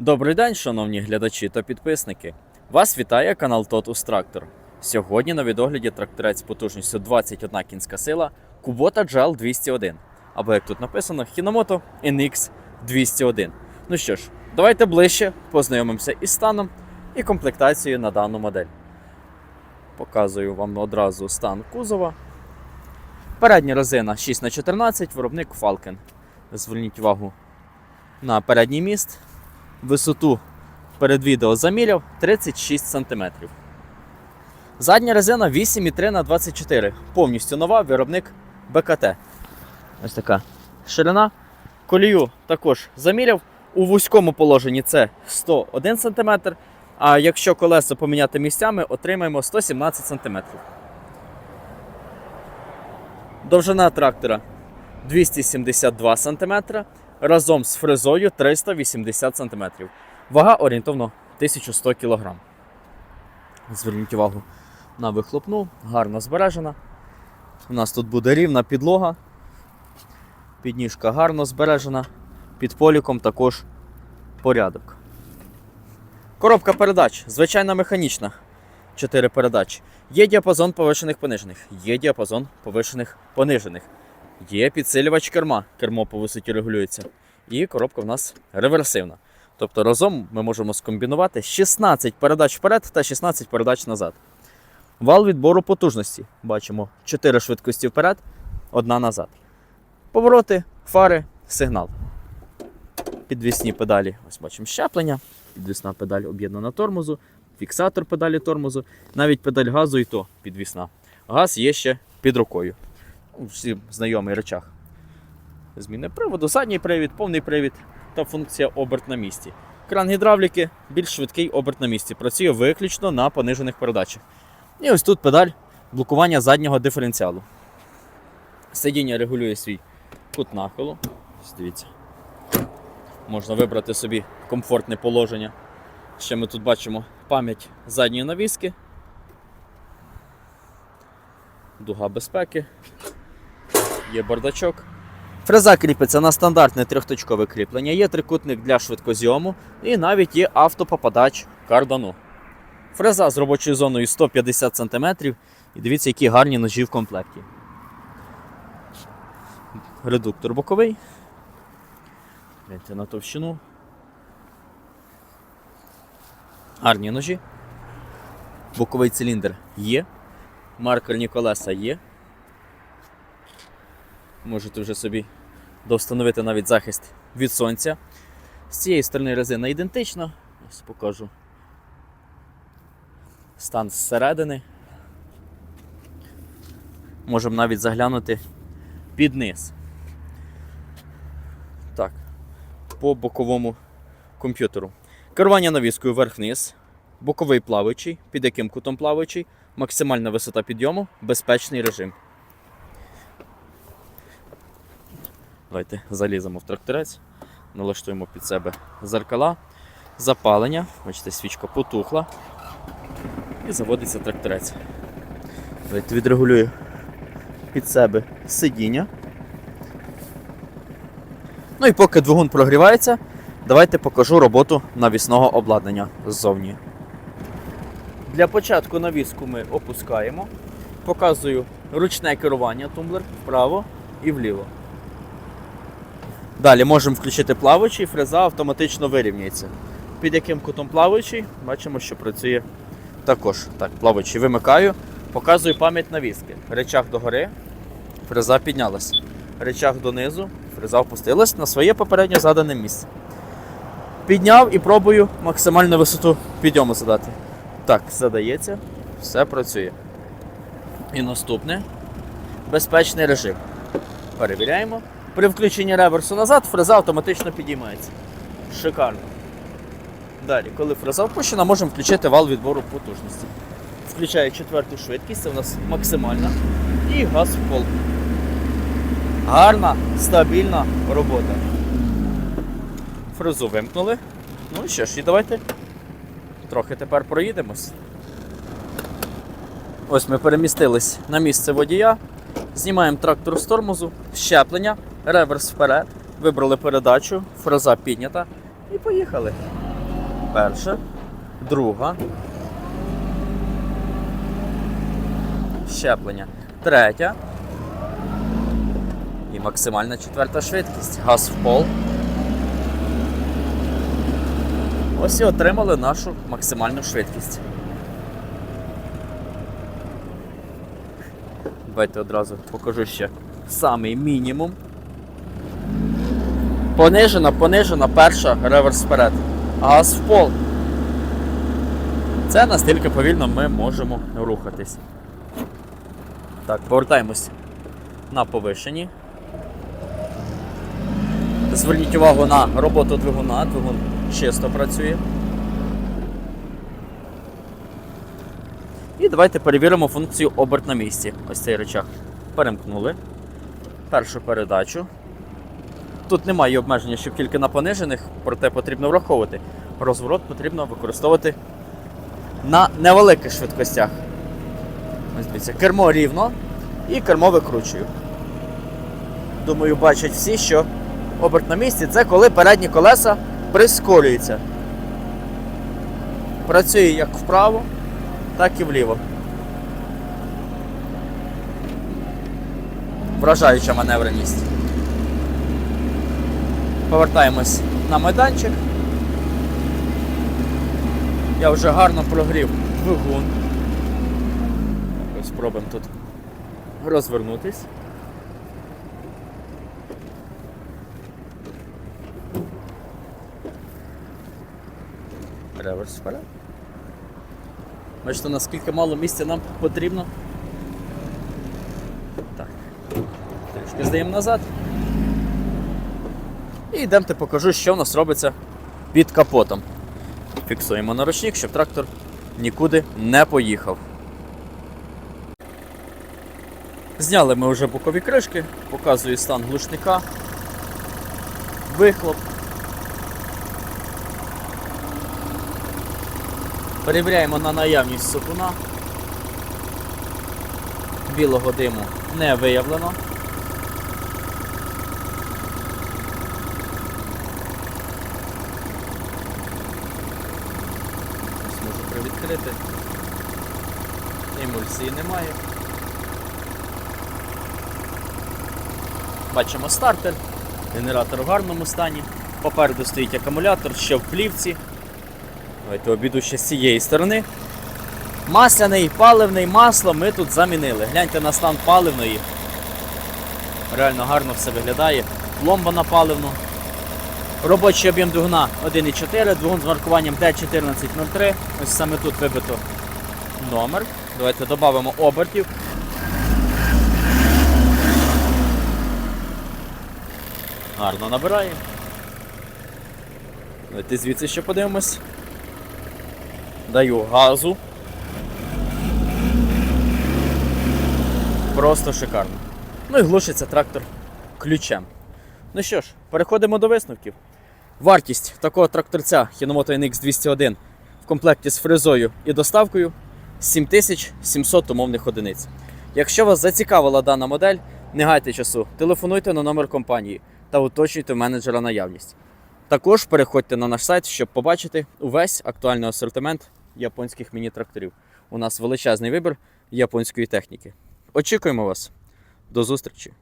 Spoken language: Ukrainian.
Добрий день, шановні глядачі та підписники. Вас вітає канал Totus Tractor. Сьогодні на відогляді тракторець з потужністю 21 кінська сила Kubota GL 201. Або як тут написано, Hinomoto NX 201. Ну що ж, давайте ближче познайомимося із станом і комплектацією на дану модель. Показую вам одразу стан кузова. Передня резина 6х14, виробник Falcon. Зверніть увагу на передній міст. Висоту перед відео заміряв 36 см. Задня резина 8,3 на 24 Повністю нова, виробник БКТ. Ось така ширина. Колію також заміряв. У вузькому положенні це 101 см. А якщо колесо поміняти місцями, отримаємо 117 см. Довжина трактора 272 см разом з фрезою 380 см. Вага орієнтовно 1100 кг. Зверніть увагу на вихлопну, гарно збережена. У нас тут буде рівна підлога. Підніжка гарно збережена. Під поліком також порядок. Коробка передач, звичайна механічна. 4 передачі. Є діапазон повишених понижених, є діапазон повишених понижених. Є підсилювач керма, кермо по висоті регулюється. І коробка в нас реверсивна. Тобто разом ми можемо скомбінувати 16 передач вперед та 16 передач назад. Вал відбору потужності. Бачимо 4 швидкості вперед, одна назад. Повороти, фари, сигнал. Підвісні педалі. Ось бачимо щеплення. Підвісна педаль об'єднана тормозу, фіксатор педалі тормозу, навіть педаль газу і то підвісна. Газ є ще під рукою. Ну, Всі знайомий речах. Зміни приводу, задній привід, повний привід та функція оберт на місці. Кран гідравліки більш швидкий оберт на місці. Працює виключно на понижених передачах. І ось тут педаль блокування заднього диференціалу. Сидіння регулює свій кут нахилу. Дивіться. Можна вибрати собі комфортне положення. Ще ми тут бачимо пам'ять задньої навіски. Дуга безпеки. Є бардачок. Фреза кріпиться на стандартне трьохточкове кріплення, є трикутник для швидкозйому і навіть є автопопадач кардану. Фреза з робочою зоною 150 см. І дивіться, які гарні ножі в комплекті. Редуктор боковий. Гляньте на товщину. Гарні ножі. Боковий циліндр є. Маркерні колеса є. Можете вже собі довстановити навіть захист від сонця. З цієї сторони резина ідентична. Ось покажу стан зсередини. Можемо навіть заглянути під низ. Так, по боковому комп'ютеру. Керування навіскою вверх-вниз, боковий плаваючий, під яким кутом плаваючий, максимальна висота підйому, безпечний режим. Давайте заліземо в тракторець, налаштуємо під себе зеркала, запалення. Бачите, свічка потухла. І заводиться тракторець. Давайте відрегулюю під себе сидіння. Ну і поки двигун прогрівається, давайте покажу роботу навісного обладнання ззовні. Для початку навіску ми опускаємо. Показую ручне керування тумблер вправо і вліво. Далі можемо включити плаваючий, фреза автоматично вирівнюється. Під яким кутом плаваючий, бачимо, що працює також. Так, плаваючий вимикаю, показую пам'ять навіски. Речах догори, фреза піднялась. Речах донизу, фреза опустилась на своє попередньо задане місце. Підняв і пробую максимальну висоту підйому задати. Так, задається, все працює. І наступне безпечний режим. Перевіряємо. При включенні реверсу назад фреза автоматично підіймається. Шикарно. Далі, коли фреза впущена, можемо включити вал відбору потужності. Включаю четверту швидкість, це у нас максимальна. І газ в пол. Гарна, стабільна робота. Фрезу вимкнули. Ну що ж, і давайте трохи тепер проїдемось. Ось ми перемістились на місце водія. Знімаємо трактор з тормозу, щеплення, реверс вперед, вибрали передачу, фреза піднята і поїхали. Перша, друга. Щеплення. Третя. І максимальна четверта швидкість. Газ в пол. Ось і отримали нашу максимальну швидкість. Давайте одразу покажу ще самий мінімум. Понижена, понижена, перша, реверс вперед. Газ в пол. Це настільки повільно ми можемо рухатись. Так, повертаємось на повишенні. Зверніть увагу на роботу двигуна, двигун чисто працює. Давайте перевіримо функцію оберт на місці. Ось цей речах. Перемкнули. Першу передачу. Тут немає обмеження, що тільки на понижених, проте потрібно враховувати. Розворот потрібно використовувати на невеликих швидкостях. Ось дивіться, кермо рівно і кермо викручую. Думаю, бачать всі, що оберт на місці це коли передні колеса прискорюються. Працює як вправо, так і вліво. Вражаюча маневреність. Повертаємось на майданчик. Я вже гарно прогрів двигун. Спробуємо тут розвернутись. Реверс вперед. Бачите, наскільки мало місця нам потрібно. Так. Трішки здаємо назад. І йдемте покажу, що в нас робиться під капотом. Фіксуємо наручник, щоб трактор нікуди не поїхав. Зняли ми вже бокові кришки, показую стан глушника, вихлоп. Перевіряємо на наявність супуна. Білого диму не виявлено. Ось привідкрити. Емульсії немає. Бачимо стартер, генератор в гарному стані. Попереду стоїть акумулятор, ще в плівці. Давайте обіду ще з цієї сторони. Масляний, паливний масло ми тут замінили. Гляньте на стан паливної. Реально гарно все виглядає. Пломба на паливну. Робочий об'єм двигуна 1,4, двигун з маркуванням D1403. Ось саме тут вибито номер. Давайте додамо обертів. Гарно набирає. Давайте звідси ще подивимось. Даю газу. Просто шикарно. Ну і глушиться трактор ключем. Ну що ж, переходимо до висновків. Вартість такого тракторця Hinomoto NX 201 в комплекті з фрезою і доставкою 7700 умовних одиниць. Якщо вас зацікавила дана модель, не гайте часу, телефонуйте на номер компанії та уточнюйте менеджера наявність. Також переходьте на наш сайт, щоб побачити увесь актуальний асортимент японських міні-тракторів. У нас величезний вибір японської техніки. Очікуємо вас. До зустрічі!